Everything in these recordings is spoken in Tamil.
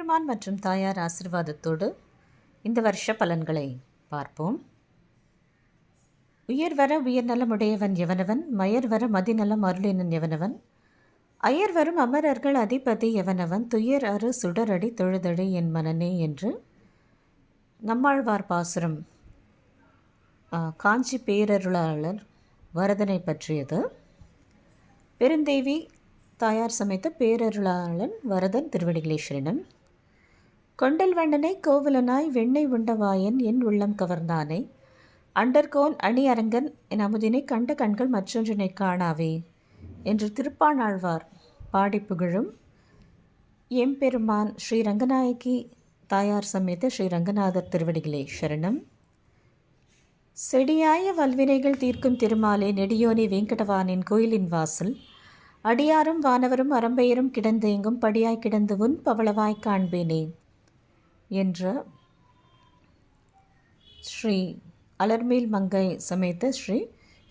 எம்பெருமான் மற்றும் தாயார் ஆசிர்வாதத்தோடு இந்த வருஷ பலன்களை பார்ப்போம். உயர் வர உயர் நலமுடையவன் எவனவன்? மயர் வர மதிநலம் அருளினன் எவனவன்? அயர் வரும் அமரர்கள் அதிபதி எவனவன்? துயர் அரு சுடரடி தொழுதடி என் மனனே என்று நம்மாழ்வார் பாசுரம் காஞ்சி பேரருளாளர் வரதனை பற்றியது. பெருந்தேவி தாயார் சமைத்த பேரருளாளன் வரதன் திருவடிகளேஸ்வரனும். கொண்டல் வண்ணனை கோவலனாய் வெண்ணெய் உண்டவாயன் என் உள்ளம் கவர்ந்தானே. அண்டர்கோன் அணி அரங்கன் என் அமுதினை கண்ட கண்கள் மற்றொன்றினை காணாவே என்று திருப்பாணாழ்வார் பாடி புகழும் எம்பெருமான் ஸ்ரீ ரங்கநாயகி தாயார் சமேத ஸ்ரீ ரங்கநாதர் திருவடிகளே சரணம். செடியாய வல்வினைகள் தீர்க்கும் திருமாலே நெடியோனி வெங்கடவானின் கோயிலின் வாசல். அடியாரும் வானவரும் அரம்பெயரும் கிடந்தேங்கும் படியாய் கிடந்து உன் பவளவாய் காண்பேனே. என்ற ஸ்ரீ அலர்மேல் மங்கை சமேத ஸ்ரீ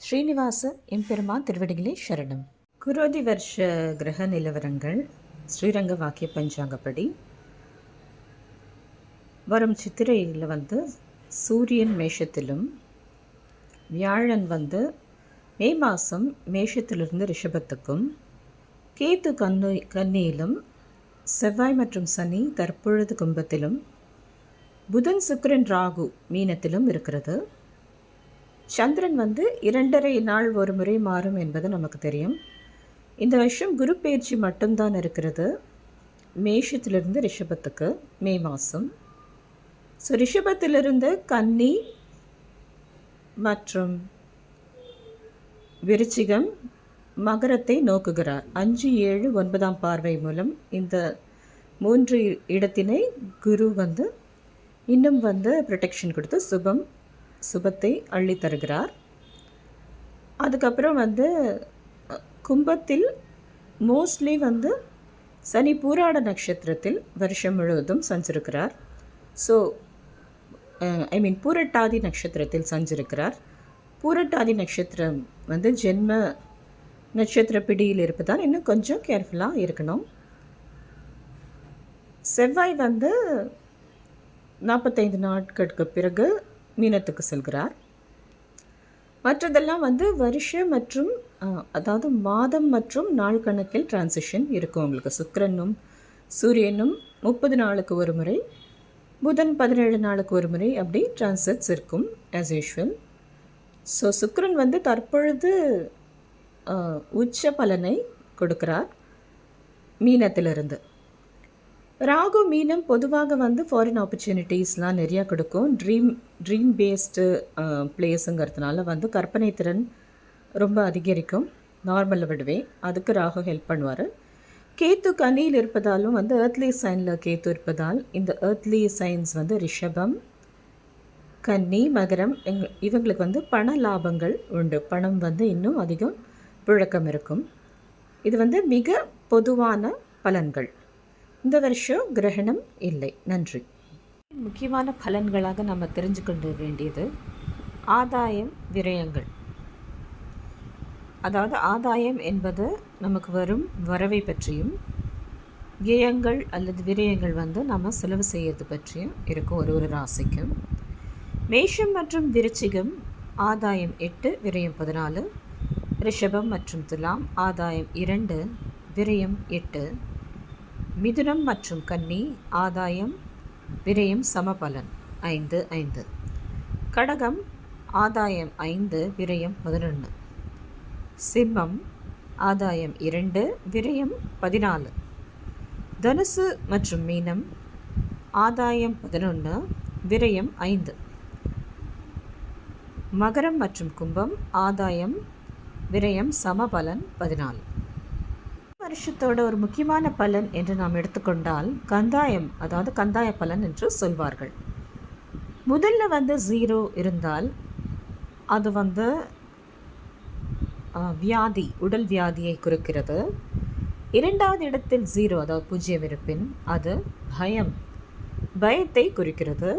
ஸ்ரீனிவாச எம்பெருமான் திருவடிகளே சரணம். குரோதி வருஷ கிரக நிலவரங்கள் ஸ்ரீரங்க வாக்கிய பஞ்சாங்கப்படி. வரும் சித்திரையில் வந்து சூரியன் மேஷத்திலும் வியாழன் வந்து மே மாதம் மேஷத்திலிருந்து ரிஷபத்துக்கும் கேத்து கன்னு கன்னியிலும் செவ்வாய் மற்றும் சனி தற்பொழுது கும்பத்திலும் புதன் சுக்கரன் ராகு மீனத்திலும் இருக்கிறது. சந்திரன் வந்து இரண்டரை நாள் ஒரு முறை மாறும் என்பது நமக்கு தெரியும். இந்த வருஷம் குரு பயிற்சி மட்டும்தான் இருக்கிறது. மேஷத்திலிருந்து ரிஷபத்துக்கு மே மாதம் ஸோ ரிஷபத்திலிருந்து கன்னி மற்றும் விருச்சிகம் மகரத்தை நோக்குகிறார். அஞ்சு ஏழு ஒன்பதாம் பார்வை மூலம் இந்த மூன்று இடத்தினை குரு வந்து இன்னும் வந்து ப்ரொடெக்ஷன் கொடுத்து சுபம் சுபத்தை அள்ளி தருகிறார். அதுக்கப்புறம் வந்து கும்பத்தில் மோஸ்ட்லி வந்து சனி பூராட நட்சத்திரத்தில் வருஷம் முழுவதும் சஞ்சிருக்கிறார். ஸோ ஐ மீன் பூரட்டாதி நட்சத்திரத்தில் சஞ்சிருக்கிறார். பூரட்டாதி நட்சத்திரம் வந்து ஜென்ம நட்சத்திர பிடியில் இருப்பதால் இன்னும் கொஞ்சம் கேர்ஃபுல்லாக இருக்கணும். செவ்வாய் வந்து நாற்பத்தைந்து நாட்களுக்கு பிறகு மீனத்துக்கு செல்கிறார். மற்றதெல்லாம் வந்து வருஷ மற்றும் அதாவது மாதம் மற்றும் நாள் கணக்கில் டிரான்சிஷன் இருக்கும். உங்களுக்கு சுக்கரனும் சூரியனும் முப்பது நாளுக்கு ஒரு முறை புதன் பதினேழு நாளுக்கு ஒரு முறை அப்படி டிரான்சிட்ஸ் இருக்கும் ஆஸ் யூஷுவல் ஸோ சுக்கரன் வந்து தற்பொழுது உச்ச பலனை கொடுக்கிறார் மீனத்திலிருந்து. ராகு மீனம் பொதுவாக வந்து ஃபாரின் ஆப்பர்ச்சுனிட்டிஸ்லாம் நிறையா கொடுக்கும். ட்ரீம் ட்ரீம் பேஸ்டு பிளேஸுங்கிறதுனால வந்து கற்பனை திறன் ரொம்ப அதிகரிக்கும். நார்மலில் விடவே. அதுக்கு ராகு ஹெல்ப் பண்ணுவார். கேத்து கனியில் இருப்பதாலும் வந்து ஏர்த்லி சைனில் கேத்து இருப்பதால் இந்த ஏர்த்லி சைன்ஸ் வந்து ரிஷபம் கன்னி மகரம் எங் இவங்களுக்கு வந்து பண லாபங்கள் உண்டு. பணம் வந்து இன்னும் அதிகம். புழக்கம் இருக்கும். இது வந்து மிக பொதுவான பலன்கள். இந்த வருஷம் கிரகணம் இல்லை. நன்றி. முக்கியமான பலன்களாக நம்ம தெரிஞ்சுக்கொள்ள வேண்டியது ஆதாயம் விரயங்கள். அதாவது ஆதாயம் என்பது நமக்கு வரும் வரவை பற்றியும் வியங்கள் அல்லது விரயங்கள் வந்து நம்ம செலவு செய்யறது பற்றியும் இருக்கும் ஒரு ஒரு ராசிக்கும். மேஷம் மற்றும் விருச்சிகம் ஆதாயம் எட்டு விரயம் பதினாலு ரிஷபம் மற்றும் துலாம் ஆதாயம் இரண்டு விரயம் எட்டு. மிதுனம் மற்றும் கன்னி ஆதாயம் விரயம் சமபலன் ஐந்து ஐந்து. கடகம் ஆதாயம் ஐந்து விரயம் பதினொன்று சிம்மம் ஆதாயம் இரண்டு விரயம் பதினாலு. தனுசு மற்றும் மீனம் ஆதாயம் பதினொன்று விரயம் ஐந்து. மகரம் மற்றும் கும்பம் ஆதாயம் விரயம் சமபலன் பதினாலு. வருஷத்தோட ஒரு முக்கியமான பலன் என்று நாம் எடுத்துக்கொண்டால் கந்தாயம் அதாவது கந்தாய பலன் என்று சொல்வார்கள். முதல்ல வந்து ஜீரோ இருந்தால் அது வந்து ஆஹ், வியாதி உடல் வியாதியை குறிக்கிறது. இரண்டாவது இடத்தில் ஜீரோ அதாவது பூஜ்ஜியம் இருப்பின் அது பயம் பயத்தை குறிக்கிறது.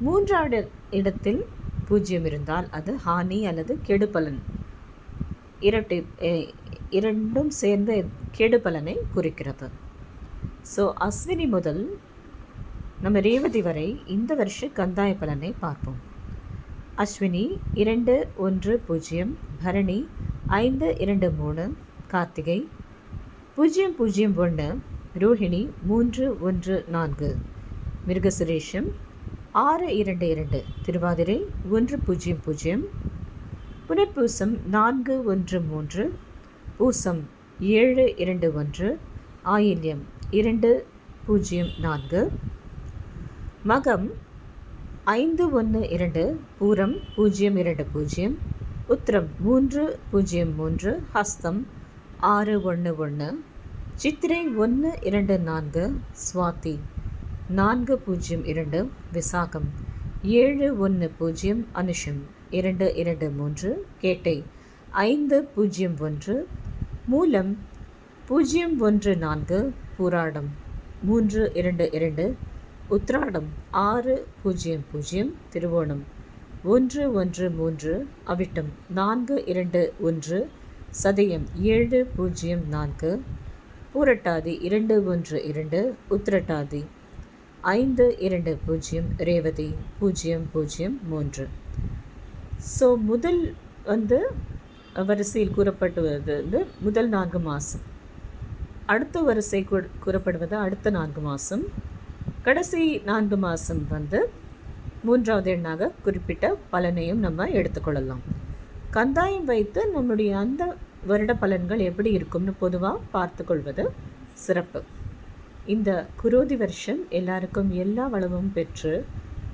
மூன்றாவது இடத்தில் பூஜ்ஜியம் இருந்தால் அது ஹானி அல்லது கெடுபலன். இரட்டை இரண்டும் சேர்ந்த கெடுபலனை குறிக்கிறது. ஸோ அஸ்வினி முதல் நம்ம ரேவதி வரை இந்த வருஷ கந்தாய பலனை பார்ப்போம். அஸ்வினி இரண்டு ஒன்று பூஜ்ஜியம் பரணி ஐந்து இரண்டு மூணு கார்த்திகை பூஜ்ஜியம் பூஜ்ஜியம் ஒன்று ரோஹிணி மூன்று ஒன்று நான்கு மிருகசுரேஷம் ஆறு இரண்டு இரண்டு திருவாதிரை ஒன்று பூஜ்ஜியம் பூஜ்ஜியம் புனர்பூசம் நான்கு ஒன்று மூன்று பூசம் ஏழு இரண்டு ஒன்று ஆயில்யம் இரண்டு பூஜ்ஜியம் நான்கு மகம் ஐந்து ஒன்று இரண்டு பூரம் பூஜ்ஜியம் இரண்டு பூஜ்ஜியம் உத்திரம் மூன்று பூஜ்ஜியம் மூன்று ஹஸ்தம் ஆறு ஒன்று ஒன்று சித்திரை ஒன்று இரண்டு நான்கு சுவாதி நான்கு பூஜ்ஜியம் இரண்டு விசாகம் ஏழு ஒன்று பூஜ்ஜியம் அனுஷம் இரண்டு இரண்டு மூன்று கேட்டை. ஐந்து பூஜ்ஜியம் ஒன்று மூலம் பூஜ்ஜியம் ஒன்று நான்கு பூராடம். மூன்று இரண்டு இரண்டு உத்ராடம். ஆறு பூஜ்ஜியம் பூஜ்ஜியம் திருவோணம். ஒன்று ஒன்று மூன்று அவிட்டம். நான்கு இரண்டு ஒன்று சதயம். ஏழு பூஜ்ஜியம் நான்கு பூரட்டாதி. இரண்டு ஒன்று இரண்டு உத்திரட்டாதி ஐந்து இரண்டு பூஜ்ஜியம் ரேவதி. பூஜ்ஜியம் பூஜ்ஜியம் மூன்று. ஸோ முதல் வந்து வரிசையில் கூறப்படுவது வந்து முதல் நான்கு மாதம் அடுத்த வரிசை கூறப்படுவது அடுத்த நான்கு மாதம் கடைசி நான்கு மாதம் வந்து மூன்றாவது எண்ணாக குறிப்பிட்ட பலனையும் நம்ம எடுத்துக்கொள்ளலாம். கந்தாயம் வைத்து நம்முடைய அந்த வருட பலன்கள் எப்படி இருக்கும்னு பொதுவாக பார்த்து கொள்வது சிறப்பு. இந்த குரோதி வருஷம் எல்லாருக்கும் எல்லா வளமும் பெற்று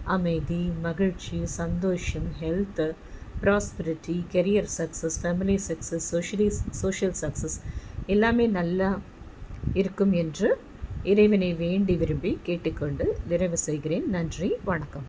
அமைதி மகிழ்ச்சி சந்தோஷம் health prosperity career success family success socially social success எல்லாமே நல்லா இருக்கும் என்று இறைவனை வேண்டி விரும்பி கேட்டுக்கொண்டு நிறைவு செய்கிறேன். நன்றி வணக்கம்.